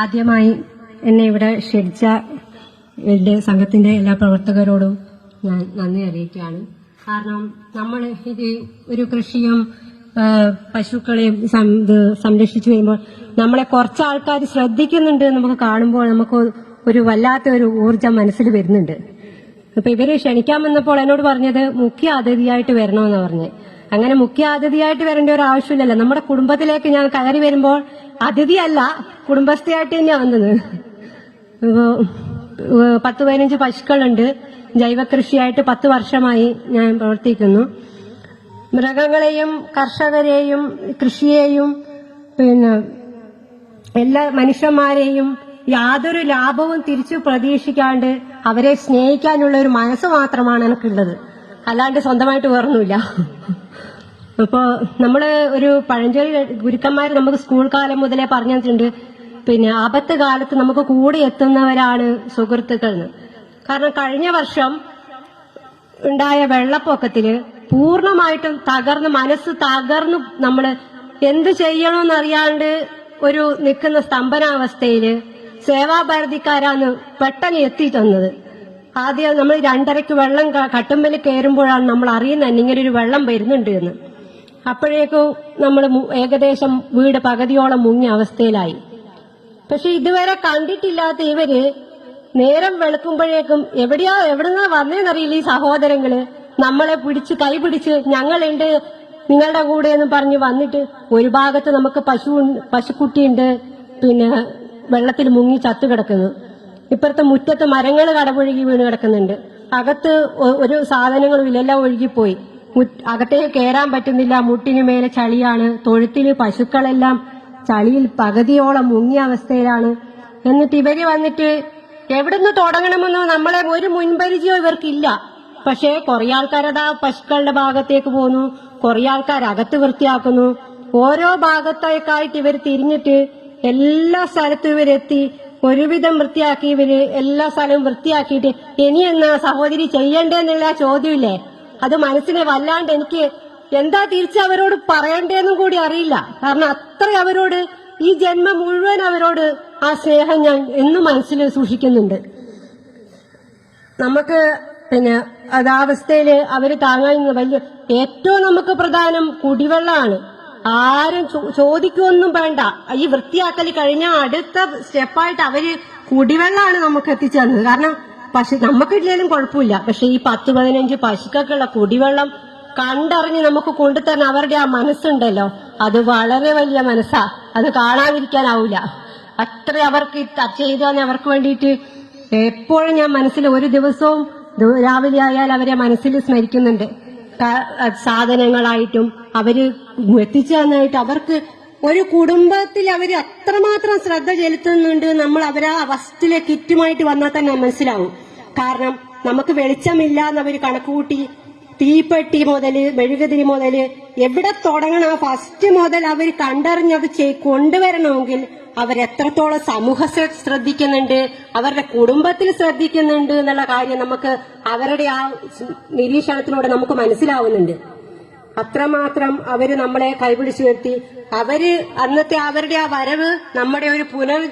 ആദ്യമായി എന്നെ ഇവിടെ ക്ഷണിച്ച എന്റെ സംഘത്തിന്റെ എല്ലാ പ്രവർത്തകരോടും ഞാൻ നന്ദി അറിയിക്കുകയാണ്. കാരണം നമ്മൾ ഇത് ഒരു കൃഷിയും പശുക്കളെയും സംരക്ഷിച്ചു കഴിയുമ്പോൾ നമ്മളെ കുറച്ച് ആൾക്കാർ ശ്രദ്ധിക്കുന്നുണ്ട് നമുക്ക് കാണുമ്പോൾ നമുക്ക് ഒരു വല്ലാത്ത ഒരു ഊർജം മനസ്സിൽ വരുന്നുണ്ട്. അപ്പൊ ഇവർ ക്ഷണിക്കാൻ വന്നപ്പോൾ എന്നോട് പറഞ്ഞത് മുഖ്യ അതിഥിയായിട്ട് വരണമെന്ന് പറഞ്ഞ്. അങ്ങനെ മുഖ്യ അതിഥിയായിട്ട് വരേണ്ട ഒരു ആവശ്യമില്ലല്ലോ. നമ്മുടെ കുടുംബത്തിലേക്ക് ഞാൻ കയറി വരുമ്പോൾ അതിഥിയല്ല കുടുംബസ്ഥയായിട്ട് തന്നെയാ വന്നത്. പത്ത് പതിനഞ്ച് പശുക്കളുണ്ട്. ജൈവ കൃഷിയായിട്ട് പത്ത് വർഷമായി ഞാൻ പ്രവർത്തിക്കുന്നു. മൃഗങ്ങളെയും കർഷകരെയും കൃഷിയെയും പിന്നെ എല്ലാ മനുഷ്യന്മാരെയും യാതൊരു ലാഭവും തിരിച്ചു പ്രതീക്ഷിക്കാണ്ട് അവരെ സ്നേഹിക്കാനുള്ള ഒരു മനസ്സ് മാത്രമാണ് എനിക്കുള്ളത്. അല്ലാണ്ട് സ്വന്തമായിട്ട് വേറൊന്നുമില്ല. അപ്പോ നമ്മൾ ഒരു പഴഞ്ചൊല്ലി ഗുരുക്കന്മാർ നമുക്ക് സ്കൂൾ കാലം മുതലേ പറഞ്ഞിട്ടുണ്ട് പിന്നെ ആപത്ത് കാലത്ത് നമുക്ക് കൂടെ എത്തുന്നവരാണ് സുഹൃത്തുക്കൾ എന്ന് കാരണം കഴിഞ്ഞ വർഷം ഉണ്ടായ വെള്ളപ്പൊക്കത്തിൽ പൂർണമായിട്ടും തകർന്ന് മനസ്സ് തകർന്നു നമ്മൾ എന്ത് ചെയ്യണമെന്നറിയാണ്ട് ഒരു നിൽക്കുന്ന സ്തംഭനാവസ്ഥയിൽ സേവാഭാരതിക്കാരാണ് പെട്ടെന്ന് എത്തി തന്നത് ആദ്യം നമ്മൾ രണ്ടരയ്ക്ക് വെള്ളം കട്ടുമ്പൽ കയറുമ്പോഴാണ് നമ്മൾ അറിയുന്നത് ഇങ്ങനെ ഒരു വെള്ളം വരുന്നുണ്ട് എന്ന്. അപ്പോഴേക്കും നമ്മൾ ഏകദേശം വീട് പകുതിയോളം മുങ്ങിയ അവസ്ഥയിലായി. പക്ഷെ ഇതുവരെ കണ്ടിട്ടില്ലാത്ത ഇവർ നേരം വെളുക്കുമ്പോഴേക്കും എവിടെയാ എവിടുന്നാ വന്നേന്നറിയില്ല ഈ സഹോദരങ്ങൾ. നമ്മളെ പിടിച്ച് കൈ പിടിച്ച് ഞങ്ങളുണ്ട് നിങ്ങളുടെ കൂടെ എന്ന് പറഞ്ഞ് വന്നിട്ട് ഒരു ഭാഗത്ത് നമുക്ക് പശു പശുക്കുട്ടിയുണ്ട് പിന്നെ വെള്ളത്തിൽ മുങ്ങി ചത്തു കിടക്കുന്നു ഇപ്പുറത്തെ മുറ്റത്ത് മരങ്ങൾ കടപുഴകി വീണ് കിടക്കുന്നുണ്ട്. അകത്ത് ഒരു സാധനങ്ങളും ഇല്ല എല്ലാം ഒഴുകിപ്പോയി അകത്തേക്ക് കയറാൻ പറ്റുന്നില്ല. മുട്ടിന് മേലെ ചളിയാണ്. തൊഴുത്തിൽ പശുക്കളെല്ലാം ചളിയിൽ പകുതിയോളം മുങ്ങിയ അവസ്ഥയിലാണ്. എന്നിട്ട് ഇവർ വന്നിട്ട് എവിടുന്ന് തുടങ്ങണമെന്നോ നമ്മളെ ഒരു മുൻപരിചയോ ഇവർക്കില്ല. പക്ഷേ കുറെ ആൾക്കാരതാ പശുക്കളുടെ ഭാഗത്തേക്ക് പോന്നു. കുറെ ആൾക്കാർ അകത്ത് വൃത്തിയാക്കുന്നു. ഓരോ ഭാഗത്തേക്കായിട്ട് ഇവർ തിരിഞ്ഞിട്ട് എല്ലാ സ്ഥലത്തും ഇവരെത്തി. ഒരുവിധം വൃത്തിയാക്കി ഇവർ എല്ലാ സ്ഥലവും വൃത്തിയാക്കിയിട്ട് ഇനി എന്നാ സഹോദരി ചെയ്യണ്ടേന്നുള്ള ചോദ്യമില്ലേ? അത് മനസ്സിനെ വല്ലാണ്ട് എനിക്ക് എന്താ തിരിച്ച് അവരോട് പറയണ്ടേന്നും കൂടി അറിയില്ല. കാരണം അത്ര അവരോട് ഈ ജന്മം മുഴുവൻ അവരോട് ആ സ്നേഹം ഞാൻ എന്നും മനസ്സിൽ സൂക്ഷിക്കുന്നുണ്ട്. നമുക്ക് പിന്നെ അതാവസ്ഥയിൽ അവർ താങ്ങാൻ വലിയ ഏറ്റവും നമുക്ക് പ്രധാനം കുടിവെള്ളമാണ്. ആരും ചോദിക്കുമൊന്നും വേണ്ട. ഈ വൃത്തിയാക്കൽ കഴിഞ്ഞ അടുത്ത സ്റ്റെപ്പായിട്ട് അവർ കുടിവെള്ളമാണ് നമുക്ക് എത്തിച്ചു തന്നത് കാരണം പശു നമുക്കില്ലെങ്കിലും കുഴപ്പമില്ല. പക്ഷെ ഈ പത്ത് പതിനഞ്ച് പശുക്കൾക്കുള്ള കുടിവെള്ളം കണ്ടറിഞ്ഞ് നമുക്ക് കൊണ്ടുതരുന്ന അവരുടെ ആ മനസ്സുണ്ടല്ലോ. അത് വളരെ വലിയ മനസ്സാ. അത് കാണാതിരിക്കാനാവൂല. അത്ര അവർക്ക് ചെയ്തു അവർക്ക് വേണ്ടിയിട്ട് എപ്പോഴും ഞാൻ മനസ്സിൽ ഒരു ദിവസവും രാവിലെ ആയാൽ അവരെ മനസ്സിൽ സ്മരിക്കുന്നുണ്ട്. സാധനങ്ങളായിട്ടും അവർ എത്തിച്ചു അവർക്ക് ഒരു കുടുംബത്തിൽ അവർ അത്രമാത്രം ശ്രദ്ധ ചെലുത്തുന്നുണ്ട് നമ്മൾ അവരാ വസ്തുലെ കിറ്റുമായിട്ട് വന്നാൽ തന്നെ മനസ്സിലാവും. കാരണം നമുക്ക് വെളിച്ചമില്ല എന്നവർ കണക്കുകൂട്ടി തീപ്പെട്ടി മുതൽ മെഴുകുതിരി മുതൽ എവിടെ തുടങ്ങണം? ഫസ്റ്റ് മുതൽ അവർ കണ്ടറിഞ്ഞത് കൊണ്ടുവരണമെങ്കിൽ അവരെത്രത്തോളം സമൂഹത്തെ ശ്രദ്ധിക്കുന്നുണ്ട് അവരുടെ കുടുംബത്തിൽ ശ്രദ്ധിക്കുന്നുണ്ട് എന്നുള്ള കാര്യം നമുക്ക് അവരുടെ ആ നിരീക്ഷണത്തിലൂടെ നമുക്ക് മനസ്സിലാവുന്നുണ്ട്. അത്രമാത്രം അവർ നമ്മളെ കൈപിടിച്ചു നിർത്തി അവർ അന്നത്തെ അവരുടെ ആ വരവ് നമ്മുടെ ഒരു പുനർ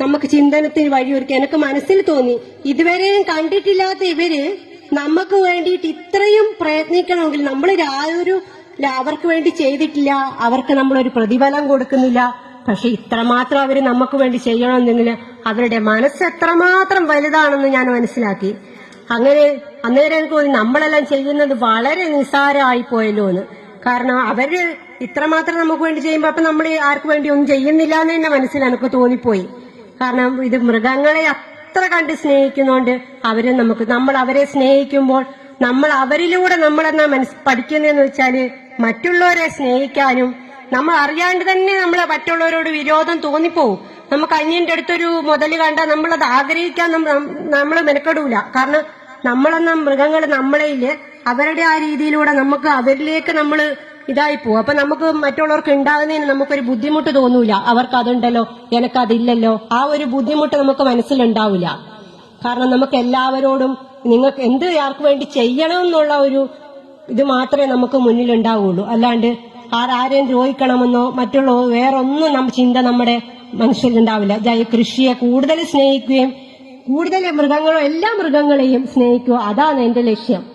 നമുക്ക് ചിന്തനത്തിന് വഴിയൊരുക്കി എനിക്ക് മനസ്സിൽ തോന്നി. ഇതുവരെയും കണ്ടിട്ടില്ലാത്ത ഇവർ നമുക്ക് വേണ്ടിയിട്ട് ഇത്രയും പ്രയത്നിക്കണമെങ്കിൽ നമ്മൾ ഒരു അവർക്ക് വേണ്ടി ചെയ്തിട്ടില്ല അവർക്ക് നമ്മളൊരു പ്രതിഫലം കൊടുക്കുന്നില്ല പക്ഷെ ഇത്രമാത്രം അവർ നമുക്ക് വേണ്ടി ചെയ്യണമെന്നെങ്കിൽ അവരുടെ മനസ്സ് എത്രമാത്രം വലുതാണെന്ന് ഞാൻ മനസ്സിലാക്കി. അങ്ങനെ അന്നേരം എനിക്ക് തോന്നി നമ്മളെല്ലാം ചെയ്യുന്നത് വളരെ നിസ്സാരമായി പോയല്ലോ എന്ന്. കാരണം അവർ ഇത്രമാത്രം നമുക്ക് വേണ്ടി ചെയ്യുമ്പോ അപ്പൊ നമ്മൾ ആർക്കു വേണ്ടി ഒന്നും ചെയ്യുന്നില്ല എന്ന് തന്നെ മനസ്സിൽ എനിക്ക് തോന്നിപ്പോയി. കാരണം ഇത് മൃഗങ്ങളെ അത്ര കണ്ട് സ്നേഹിക്കുന്നോണ്ട് അവരെ നമുക്ക് നമ്മൾ അവരെ സ്നേഹിക്കുമ്പോൾ നമ്മൾ അവരിലൂടെ നമ്മളെന്നാ മനസ് പഠിക്കുന്നതെന്ന് വെച്ചാൽ മറ്റുള്ളവരെ സ്നേഹിക്കാനും നമ്മൾ അറിയാണ്ട് തന്നെ നമ്മളെ മറ്റുള്ളവരോട് വിരോധം തോന്നിപ്പോവും. നമുക്ക് അന്യന്റെ അടുത്തൊരു മുതൽ കണ്ടാൽ നമ്മളത് ആഗ്രഹിക്കാൻ നമ്മൾ മെനക്കെടൂല. കാരണം നമ്മളെന്ന മൃഗങ്ങൾ നമ്മളെയിൽ അവരുടെ ആ രീതിയിലൂടെ നമുക്ക് അവരിലേക്ക് നമ്മൾ ഇതായി പോകും അപ്പൊ നമുക്ക് മറ്റുള്ളവർക്ക് ഉണ്ടാകുന്നതിന് നമുക്കൊരു ബുദ്ധിമുട്ട് തോന്നൂല. അവർക്ക് അതുണ്ടല്ലോ എനിക്ക് അതില്ലല്ലോ ആ ഒരു ബുദ്ധിമുട്ട് നമുക്ക് മനസ്സിലുണ്ടാവില്ല കാരണം നമുക്ക് എല്ലാവരോടും നിങ്ങൾക്ക് എന്ത് ആർക്ക് വേണ്ടി ചെയ്യണം എന്നുള്ള ഒരു ഇത് മാത്രമേ നമുക്ക് മുന്നിലുണ്ടാവുള്ളൂ. അല്ലാണ്ട് ആരാരെയും ദ്രോഹിക്കണമെന്നോ മറ്റുള്ള വേറൊന്നും നമ്മ ചിന്ത നമ്മുടെ മനസ്സിൽ ഉണ്ടാവില്ല ജൈ കൃഷിയെ കൂടുതൽ സ്നേഹിക്കുകയും കൂടുതൽ മൃഗങ്ങളോ എല്ലാ മൃഗങ്ങളെയും സ്നേഹിക്കുക അതാണ് എന്റെ ലക്ഷ്യം.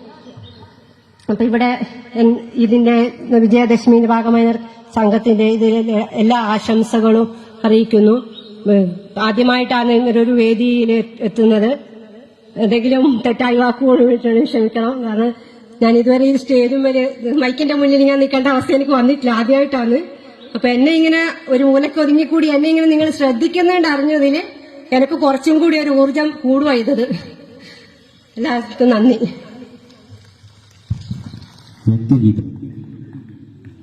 അപ്പൊ ഇവിടെ ഇതിന്റെ വിജയദശമിന്റെ ഭാഗമായ സംഘത്തിന്റെ ഇതിൽ എല്ലാ ആശംസകളും അറിയിക്കുന്നു. ആദ്യമായിട്ടാണ് ഇങ്ങനൊരു വേദിയിൽ എത്തുന്നത്. എന്തെങ്കിലും തെറ്റായി വാക്കുകൾ ക്ഷമിക്കണം. കാരണം ഞാൻ ഇതുവരെ ഈ സ്റ്റേജും വരെ മൈക്കിന്റെ മുന്നിൽ ഞാൻ നിൽക്കേണ്ട അവസ്ഥ എനിക്ക് വന്നിട്ടില്ല ആദ്യമായിട്ടാണ്. അപ്പൊ എന്നെ ഇങ്ങനെ ഒരു മൂലക്ക് ഒതുങ്ങിക്കൂടി എന്നെ ഇങ്ങനെ നിങ്ങൾ ശ്രദ്ധിക്കുന്നുണ്ട് അറിഞ്ഞതിൽ എനിക്ക് കുറച്ചും കൂടി ഒരു ഊർജം ചെയ്തത് എല്ലാവർക്കും നന്ദി. വ്യക്തിഗീതം.